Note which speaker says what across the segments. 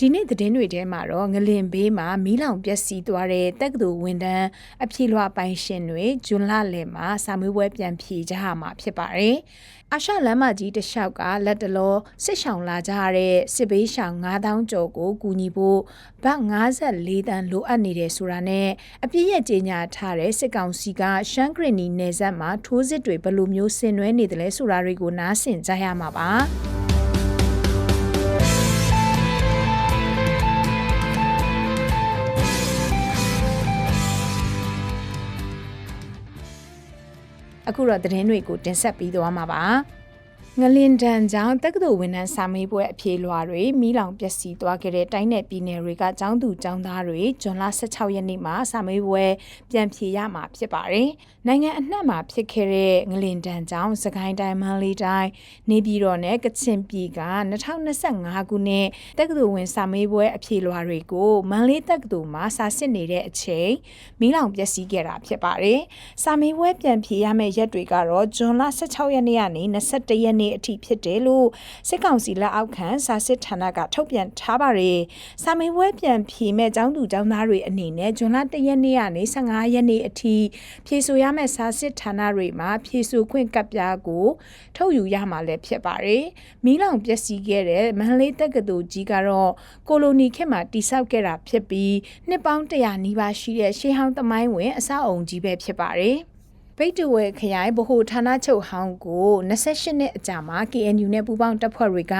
Speaker 1: ဒီနေ့သတင်းတွေထဲမှာတော့ငလင်ဘေးမှာမီးလောင်ပျက်စီးသွားတဲ့တက္ကသိုလ်ဝန်ထမ်းအဖြေလွှာပိုင်ရှင်တွေဂျွန်လလယ်မှာစာမေးပွဲပြန်ဖြေကြရမှာဖြစ်ပါတယ်။အာရှလမ်းမကြီးတစ်လျှောက်ကလက်တလောစစ်ဆောင်လာကြတဲ့စစ်ဘေးရှောင်9000ကျော်ကိုကူညီဖို့ဗတ်54တန်းလိုအပ်နေတယ်ဆိုတာနဲ့အပြည့်ရဲ့ကြေညာထားတဲ့စစ်ကောင်စီကရှမ်းဂရနီနယ်စပ်မှာထိုးစစ်တွေဘယ်လိုမျိုးဆင်နွှဲနေတယ်လဲဆိုတာတွေကိုနားဆင်ကြရမှာပါ။ အခုတော့သတင်းတွေကိုတင်ဆက်ပြီးသွားမှာပါ ငလင်တန်ကြောင့်တက္ကသိုလ်ဝန်ထမ်းစာမေးပွဲအဖြေလွှာတွေမိလောင်ပျက်စီးသွားခဲ့တဲ့တိုင်းနယ်ပြည်နယ်တွေကကျောင်းသူကျောင်းသားတွေဇွန်လ16ရက်နေ့မှာစာမေးပွဲပြန်ဖြေရမှာဖြစ်ပါတယ်။နိုင်ငံအနှံ့မှာဖြစ်ခဲ့တဲ့ငလင်တန်ကြောင့်စကိုင်းတိုင်းမန္တလေးတိုင်းနေပြည်တော်နဲ့ကချင်ပြည်က2025ခုနှစ်တက္ကသိုလ်ဝင်စာမေးပွဲအဖြေလွှာတွေကိုမန္တလေးတက္ကသိုလ်မှာစာစစ်နေတဲ့အချိန်မိလောင်ပျက်စီးခဲ့တာဖြစ်ပါတယ်။စာမေးပွဲပြန်ဖြေရမယ့်ရက်တွေကတော့ဇွန်လ16ရက်နေ့ကနေ21ရက်နေ့နေ့အထိဖြစ်တယ်လို့စစ်ကောင်စီလက်အောက်ခံစာစစ်ဌာနကထုတ်ပြန်ထားပါတယ်။စာမေးပွဲပြန်ဖြေမဲ့ចောင်းသူចောင်းသားတွေအနေနဲ့ဇွန်လ1ရက်နေ့ကနေ15ရက်နေ့အထိဖြေဆိုရမယ့်စာစစ်ဌာနတွေမှာဖြေဆိုခွင့်ကပ်ပြားကိုထုတ်ယူရမှာလည်းဖြစ်ပါတယ်။မီးလောင်ပျက်စီးခဲ့တဲ့မန္တလေးတက္ကသိုလ်ကြီးကတော့ကိုလိုနီခေတ်မှာတိစောက်ခဲ့တာဖြစ်ပြီးနှစ်ပေါင်း100နီးပါးရှိတဲ့ရှေးဟောင်းသမိုင်းဝင်အဆောက်အုံကြီးပဲဖြစ်ပါတယ်။ ဗိတ်တဝဲခရိုင်ဗဟိုဌာနချုပ်ဟောင်းကို28နှစ်အကြာမှာ KNU နဲ့ပူးပေါင်းတပ်ဖွဲ့တွေက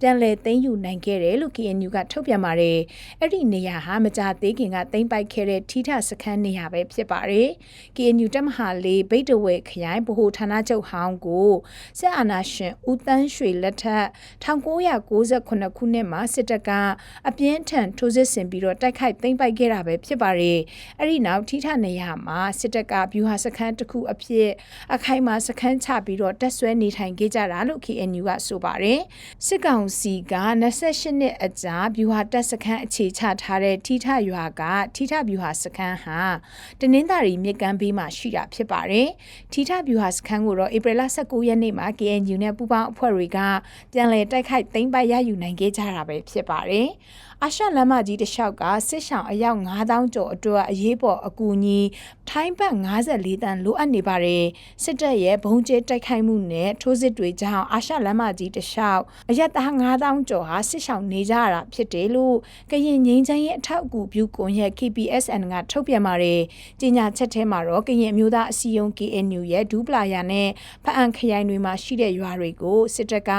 Speaker 1: ပြန်လည်သိမ်းယူနိုင်ခဲ့တယ်လို့ KNU ကထုတ်ပြန်ပါတယ်။အဲ့ဒီနေရာဟာမကြာသေးခင်ကသိမ်းပိုက်ခဲ့တဲ့ထိထစခန်းနေရာပဲဖြစ်ပါတယ်။ KNU တပ်မဟာလေးဗိတ်တဝဲခရိုင်ဗဟိုဌာနချုပ်ဟောင်းကိုစစ်အာဏာရှင်ဦးတန်းရွှေလက်ထက်1998ခုနှစ်မှာစစ်တပ်ကအပြင်းထန်ထိုးစစ်ဆင်ပြီးတော့တိုက်ခိုက်သိမ်းပိုက်ခဲ့တာပဲဖြစ်ပါတယ်။အဲ့ဒီနောက်ထိထနေရာမှာစစ်တပ်ကဗျူဟာစခန်းတစ်ခုအဖြစ်အခိုင်အမာစခန်းချပြီးတော့တက်ဆွဲနေထိုင်ခဲ့ကြတာလို့ KNU ကဆိုပါတယ်စစ်ကောင်စီက28နှစ်အကြာဗျူဟာတက်စခန်းအခြေချထားတဲ့ထိထရွာကထိထဗျူဟာစခန်းဟာတနင်္သာရီမြစ်ကမ်းဘေးမှာရှိတာဖြစ်ပါတယ်ထိထဗျူဟာစခန်းကိုတော့ဧပြီလ19ရက်နေ့မှာ KNU နဲ့ပူးပေါင်းအဖွဲ့တွေကပြန်လည်တိုက်ခိုက်သိမ်းပိုက်ရယူနိုင်ခဲ့ကြတာပဲဖြစ်ပါတယ်အာရှလမ်းမကြီးတစ်လျှောက်ကစစ်ဆောင်အယောက်9000ကျော်အတွက်အရေးပေါ်အကူအညီထိုင်းဘတ်54တန်းလိုအပ်နေပါတယ်စစ်တပ်ရဲ့ဘုံကျဲတိုက်ခိုက်မှုနဲ့ထိုးစစ်တွေကြောင့်အာရှလမ်းမကြီးတစ်လျှောက်အရက်သား9000ကျော်ဟာစစ်ဆောင်နေကြရတာဖြစ်တယ်လို့ကရင်ငင်းချမ်းရဲ့အထောက်အကူပြုကွန်ရဲ့ KPSN ကထုတ်ပြန်ပါတယ်ကြေညာချက်ထဲမှာတော့ကရင်အမျိုးသားအစည်းအရုံး KNU ရဲ့ဒူးပလာယာနဲ့ဖအံခရိုင်တွေမှာရှိတဲ့ရွာတွေကိုစစ်တပ်က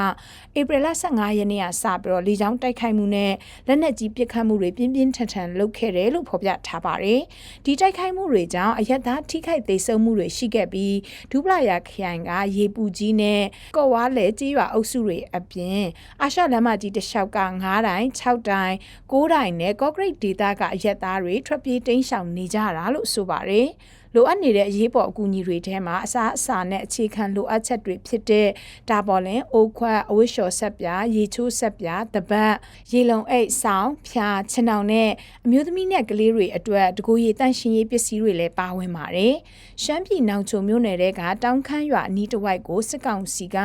Speaker 1: ဧပြီလ15ရက်နေ့ကစပြီးတော့လေကြောင်းတိုက်ခိုက်မှုနဲ့လက်နက်ကြီးပစ်ခတ်မှုတွေပြင်းပြင်းထန်ထန်လုပ်ခဲ့တယ်လို့ဖော်ပြထားပါတယ်ဒီတိုက်ခိုက်မှုတွေကြောင့်အရက်သားထိခိုက်သေဆုံးမှုတွေရှိခဲ့ပြီးဒူပလာယာခရိုင်ကရေပူကြီးနဲ့ကော့ဝါလဲကြေးရွာအုပ်စုတွေအပြင်အာရှလမ်းမကြီးတစ်လျှောက်က9တိုင်6တိုင်9တိုင်နဲ့ကော့ဂရိတ်ဒေသကအရက်သားတွေထွက်ပြေးတိမ်းရှောင်နေကြတာလို့ဆိုပါတယ် လိုအပ်နေတဲ့အရေးပေါ်အကူအညီတွေထဲမှာအစားအစာနဲ့အခြေခံလိုအပ်ချက်တွေဖြစ်တဲ့တာပေါ်လင်အိုးခွက်အဝတ်လျှော်ဆက်ပြားရေချိုးဆက်ပြားတပတ်ရေလုံအိတ်ဆောင်းဖြာခြင်အောင်နဲ့အမျိုးသမီးနဲ့ကလေးတွေအတွက်တကူရီတန့်ရှင်းရေးပစ္စည်းတွေလည်းပါဝင်ပါတယ်။ရှမ်းပြည်နောင်ချုံမြို့နယ်ကတောင်ခမ်းရွာအနီးတစ်ဝိုက်ကိုစစ်ကောင်စီက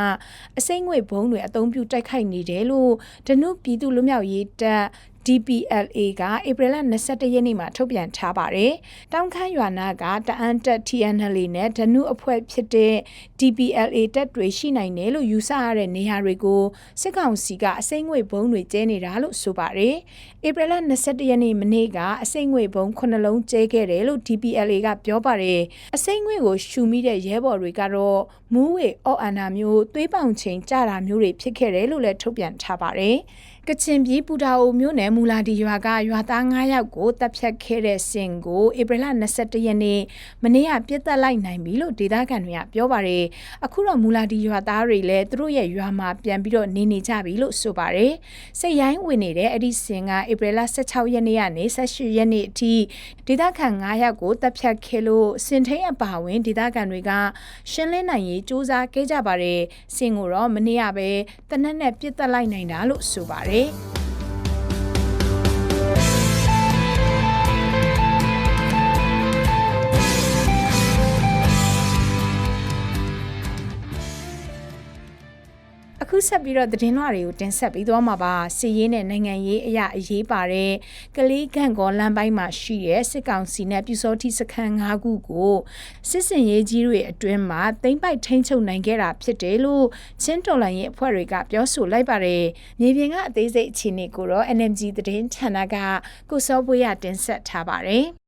Speaker 1: အစိမ့်ငွေဘုံတွေအုံပြုတိုက်ခိုက်နေတယ်လို့ဒနုပြည်သူလူမျိုးရေးတပ် DPLA ကဧပြီလ22ရက်နေ့မှာထုတ်ပြန်ထားပါတယ်။တောင်ခမ်းရွာနာကတအန်တက် TNL နဲ့ဓနုအဖွဲ့ဖြစ်တဲ့ DPLA တပ်တွေရှိနိုင်တယ်လို့ယူဆရတဲ့နေရာတွေကိုစစ်ကောင်စီကအစိမ့်ငွေဘုံတွေကျဲနေတာလို့ဆိုပါတယ်။ဧပြီလ22ရက်နေ့မနေ့ကအစိမ့်ငွေဘုံ9လုံးကျဲခဲ့တယ်လို့ DPLA ကပြောပါတယ်။အစိမ့်ငွေကိုရှူမိတဲ့ရဲဘော်တွေကတော့မူးဝေအော့အန်နာမျိုးသွေးပေါင်ချိန်ကြတာမျိုးတွေဖြစ်ခဲ့တယ်လို့လည်းထုတ်ပြန်ထားပါတယ်။ကချင်ပြည်ပူတာအိုမြို့နယ်မူမူလာဒီရွာကရွာသား9ယောက်ကိုတပ်ဖြတ်ခဲ့တဲ့စင်ကိုဧပြီလ22ရက်နေ့မနေ့ကပြစ်တက်လိုက်နိုင်ပြီလို့ဒေသခံတွေကပြောပါတယ်အခုတော့မူလာဒီရွာသားတွေလည်းသူတို့ရဲ့ရွာမှာပြန်ပြီးတော့နေနေကြပြီလို့ဆိုပါတယ်စိတ်ရိုင်းဝင်နေတဲ့အဲ့ဒီစင်ကဧပြီလ16ရက်နေ့ကနေ18ရက်နေ့အထိဒေသခံ9ယောက်ကိုတပ်ဖြတ်ခဲ့လို့စင်ထိန်အပါဝင်ဒေသခံတွေကရှင်းလင်းနိုင်ရေးစူးစမ်းခဲ့ကြပါတယ်စင်ကိုတော့မနေ့ကပဲတနက်နဲ့ပြစ်တက်လိုက်နိုင်တာလို့ဆိုပါတယ် ဆက်ပြီးတော့သတင်းလွှာတွေကိုတင်ဆက်ပြီးသွားမှာပါစီရေးနဲ့နိုင်ငံရေးအရာအရေးပါတဲ့ကလေးကန့်ကောလမ်းပိုင်းမှာရှိတဲ့စစ်ကောင်စီနဲ့ပြူစောတိစခန်း၅ခုကိုစစ်စင်ရေးကြီးတွေအတွင်းမှာတိမ့်ပိုက်ထိန်းချုပ်နိုင်ခဲ့တာဖြစ်တယ်လို့ချင်းတော်လိုင်းရဲ့အဖွဲ့တွေကပြောဆိုလိုက်ပါတယ်မြေပြင်ကအသေးစိတ်အခြေအနေကိုတော့ NMG သတင်းဌာနကကိုစောပွေးရတင်ဆက်ထားပါတယ်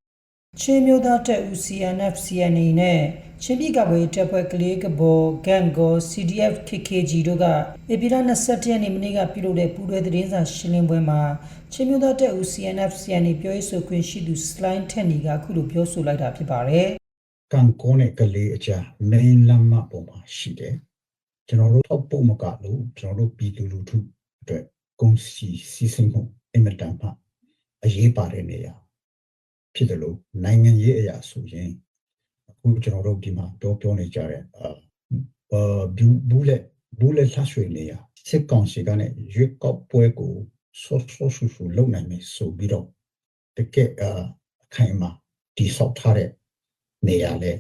Speaker 2: ချင်းမျိုးသားတပ်ဦး CNF CNA နဲ့ချင်းပြည်ကပွဲတပ်ဖွဲ့ကလေးကဘော်ဂန်ဂေါ် CDF KKG တို့ကဧပြီလ22ရက်နေ့မနေ့ကပြုလုပ်တဲ့ပူးတွဲသတင်းစာရှင်းလင်းပွဲမှာချင်းမျိုးသားတပ်ဦး CNF CNA ပြောရေးဆိုခွင့်ရှိသူ Slime Tenny ကအခုလိုပြောဆိုလိုက်တာဖြစ်ပါတယ်
Speaker 3: ကံကောနဲ့ကလေးအကြာ main လမ်းမပေါ်မှာရှိတယ်ကျွန်တော်တို့ထောက်ဖို့မကလို့ကျွန်တော်တို့ပြည်သူလူထုအတွက်ကုန်စည်စီးဆင်းမှုအင်မတန်မှအရေးပါတဲ့နေရာ ဖြစ်တယ်လို့နိုင်ငံရေးအရာဆိုရင်အခုကျွန်တော်တို့ဒီမှာတော့ပြောနေကြတဲ့အာအာဘူးဘူးလက်ဘူးလက်လှရွှေနေရာစစ်ကောင်စီကနေရွေးကောက်ပွဲကိုဆော့ဆော့ဆူဆူလုပ်နိုင်မယ်ဆိုပြီးတော့တကယ်အာအခိုင်အမာတိဆောက်ထားတဲ့နေရာလဲ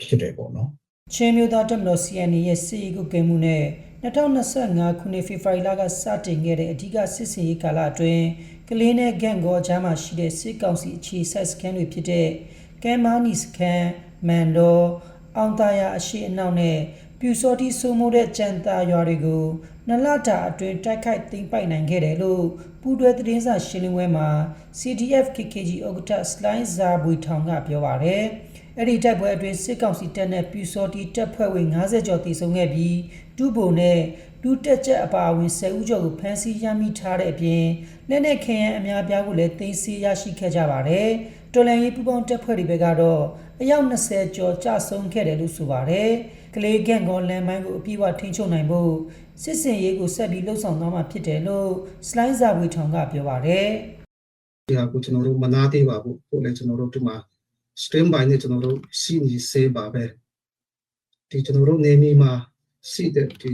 Speaker 3: ဖြစ်တယ်ပေါ့နော်
Speaker 2: ချင်းမျိုးသားတပ်မတော် CNA ရဲ့စစ်ရေးကုကဲမှုနဲ့2025ခုနှစ်ဖေဖော်ဝါရီလကစတင်ခဲ့တဲ့အဓိကစစ်စင်ရေးကာလအတွင်း ကလေးနဲ့ဂန့်ဂေါ်ကြားမှာရှိတဲ့စစ်ကောင်စီအခြေစိုက်စခန်းတွေဖြစ်တဲ့ကဲမာနီစခန်းမန်ဒေါ်အောင်တာယာအရှိအနောက်နဲ့ ပြူစောတိဆိုမိုးတဲ့ကြံတာရွာတွေကိုနလတာအတွင်းတိုက်ခိုက်သိမ်းပိုက်နိုင်ခဲ့တယ်လို့ပူးတွဲသတင်းစာရှင်းလင်းပွဲမှာ CDF KKG ဥက္ကဋ္ဌစလိုင်းဇာဘူထောင်ကပြောပါရယ်အဲ့ဒီတိုက်ပွဲအတွင်းစစ်ကောင်စီတပ်နဲ့ပြူစောတိတပ်ဖွဲ့ဝင်90ကျော်တိစုံခဲ့ပြီးတူဘုံနဲ့ဒူတက်ချက်အပါအဝင်10ဦးကျော်ကိုဖမ်းဆီးရမိထားတဲ့အပြင်လက်နက်ခဲယမ်းအများပြားကိုလည်းသိမ်းဆည်းရရှိခဲ့ကြပါတယ်။ တော်လန်ရေးပူပေါင်းတပ်ဖွဲ့တွေဘက်ကတော့အယောက်20ကျော်ကြဆုံးခဲ့တယ်လို့ဆိုပါတယ်။ကလေးကန့်ကောလမ်းပိုင်းကိုအပြည့်အဝထိန်းချုပ်နိုင်ဖို့စစ်စင်ရေးကိုဆက်ပြီးလှုပ်ဆောင်သွားမှာဖြစ်တယ်လို့စလိုင်းဇာဝေထောင်ကပြောပါတယ်။
Speaker 4: ဒီဟာကိုကျွန်တော်တို့မနာသေးပါဘူးကိုလည်းကျွန်တော်တို့ဒီမှာ stream by နဲ့ကျွန်တော်တို့စီနီစေးပါပဲဒီကျွန်တော်တို့နေမီမှာစီတဲ့ဒီ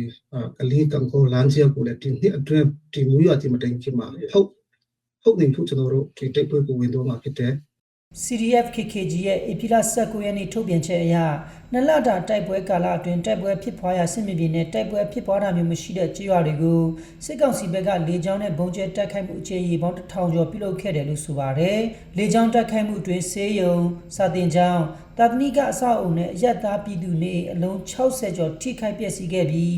Speaker 4: အလီတန်ကိုလမ်းစီကိုလည်းဒီနှစ်အတွင်းဒီမူရတီမတိုင်ဖြစ်မှာဟုတ်ဟုတ်နေဖို့ကျွန်တော်တို့ဒီတိတ်ပွဲကိုဝင်တော့မှာဖြစ်တယ်
Speaker 2: CDF KKG ရဲ့ဧပြီလ19ရက်နေ့ထုတ်ပြန်ချက်အရနလတာတိုက်ပွဲကာလအတွင်းတိုက်ပွဲဖြစ်ပွားရာစစ်မြေပြင်နဲ့တိုက်ပွဲဖြစ်ပွားတာမျိုးမရှိတဲ့ကြေးရွာတွေကိုစစ်ကောင်စီဘက်ကလေကြောင်းနဲ့ဘုံကျဲတိုက်ခိုက်မှုအခြေအနေပေါင်းတစ်ထောင်ကျော်ပြုလုပ်ခဲ့တယ်လို့ဆိုပါတယ်။လေကြောင်းတိုက်ခိုက်မှုအတွင်းဆေးရုံစာတင်ကျောင်းတာသနိကအဆောက်အုံနဲ့အရက်သားပြည်သူနေအလုံး60ကျော်ထိခိုက်ပျက်စီးခဲ့ပြီး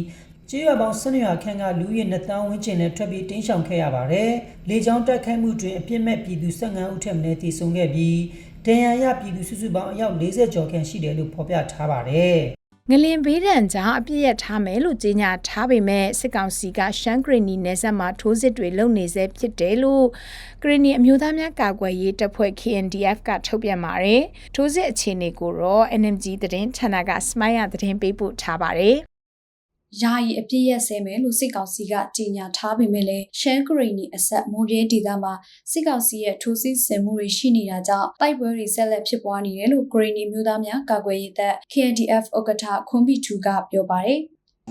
Speaker 2: ကျေးရွာပေါင်း12ရွာခန့်ကလူဦးရေ2000ဝန်းကျင်နဲ့ထွက်ပြေးတင်းရှောင်ခဲ့ရပါတယ်။လေကြောင်းတိုက်ခိုက်မှုတွင်အပြစ်မဲ့ပြည်သူ15ဦးထက်မနည်းတည်ဆုံခဲ့ပြီးဒဏ်ရာရပြည်သူစုစုပေါင်းအယောက်40ကျော်ခန့်ရှိတယ်လို့ဖော်ပြထားပါတယ်။
Speaker 1: ငလင်ဘေးဒဏ်ကြောင့်အပြစ်ရထားမယ်လို့ကြေညာထားပေမဲ့စစ်ကောင်စီကရှမ်းဂရီနီနယ်စပ်မှာထိုးစစ်တွေလုပ်နေဆဲဖြစ်တယ်လို့ဂရီနီအမျိုးသားများကာကွယ်ရေးတပ်ဖွဲ့ KNDF ကထုတ်ပြန်ပါတယ်။ထိုးစစ်အခြေအနေကိုတော့ NMG သတင်းဌာနက Smile သတင်းပေးပို့ထားပါတယ်
Speaker 5: ယာယီအပြည့်ရက်ဆဲမယ်လို့စစ်ကောင်စီကကြေညာထားပေမဲ့လည်းရှမ်းဂရိနီအဆက်မိုးပြဲဒေသမှာစစ်ကောင်စီရဲ့ထိုးစစ်ဆင်မှုတွေရှိနေတာကြောင့်တိုက်ပွဲတွေဆက်လက်ဖြစ်ပွားနေတယ်လို့ဂရိနီမျိုးသားများကာကွယ်ရေးတပ် KNDF ဥက္ကဋ္ဌခွန်ဘီထူကပြောပါတယ်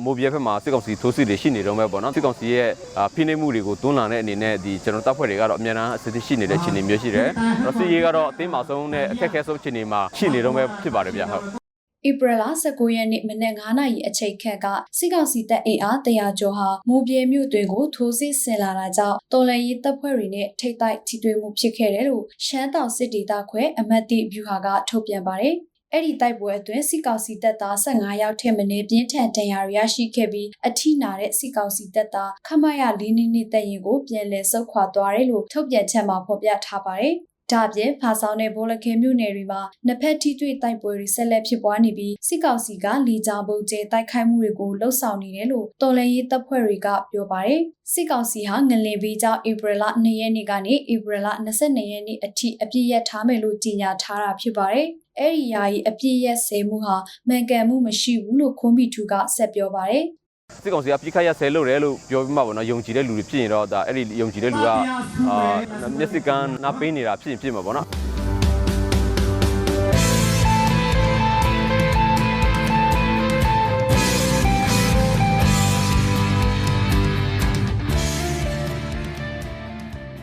Speaker 6: မိုးပြဲဘက်မှာစစ်ကောင်စီထိုးစစ်တွေရှိနေတော့မဲ့ပေါ့နော်စစ်ကောင်စီရဲ့အာဖိနှိပ်မှုတွေကိုတွန်းလှန်တဲ့အနေနဲ့ဒီကျွန်တော်တပ်ဖွဲ့တွေကတော့အများအားအစစ်အသင့်ရှိနေတဲ့အခြေအနေမျိုးရှိတယ်။တော့စစ်ရေးကတော့အသိမှဆုံးနဲ့အခက်အခဲဆုံးအခြေအနေမှာရှိနေတော့မဲ့ဖြစ်ပါတယ်ဗျဟုတ်
Speaker 5: ဧပြီလ19ရက်နေ့မနက်9:00နာရီအချိန်ခန့်ကစစ်ကောင်စီတပ်အင်အား100ကျော်ဟာမိုးပြဲမြို့တွင်ကိုထိုးစစ်ဆင်လာတာကြောင့်တော်လန်ရေးတပ်ဖွဲ့တွေနဲ့ထိပ်တိုက်ထိတွေ့မှုဖြစ်ခဲ့တယ်လို့ရှမ်းတောင်စစ်ဒေသခွဲအမတ်တိဗျူဟာကထုတ်ပြန်ပါတယ်။အဲ့ဒီတိုက်ပွဲအတွင်းစစ်ကောင်စီတပ်သား15ယောက်ထက်မနည်းပြင်းထန်ဒဏ်ရာရရှိခဲ့ပြီးအထိနာတဲ့စစ်ကောင်စီတပ်သားခမရ၄နှစ်နှစ်တပ်ရင်ကိုပြန်လည်ဆုတ်ခွာသွားတယ်လို့ထုတ်ပြန်ချက်မှာဖော်ပြထားပါတယ်။ ဒါအပြင်ဖာဆောင်တဲ့ဘောလခဲမြို့နယ်တွေမှာနှစ်ဖက်ထိတွေ့တိုက်ပွဲတွေဆက်လက်ဖြစ်ပွားနေပြီးစစ်ကောင်စီကလီကြောင်ပုံကျဲတိုက်ခိုက်မှုတွေကိုလှုံ့ဆော်နေတယ်လို့တော်လှန်ရေးတပ်ဖွဲ့တွေကပြောပါတယ်။စစ်ကောင်စီဟာငလင်ဘေးကြောင့်ဧပြီလ2ရက်နေ့ကနေဧပြီလ22ရက်နေ့အထိအပြည့်ရထားမယ်လို့ကြေညာထားတာဖြစ်ပါတယ်။အဲ့ဒီယာယီအပြည့်ရက်ဆဲမှုဟာမှန်ကန်မှုမရှိဘူးလို့ခွန်ဘီထူကဆက်ပြောပါတယ်။
Speaker 6: စစ်ကောင်စီကပြစ်ခတ်ရဆဲလို့တယ်လို့ပြောပြီးမှပေါ့နော်ယုံကြည်တဲ့လူတွေဖြစ်ရင်တော့ဒါအဲ့ဒီယုံကြည်တဲ့လူကအာမျက်စိကန်းနာပေးနေတာဖြစ်ရင်ဖြစ်မှာပေါ့နော်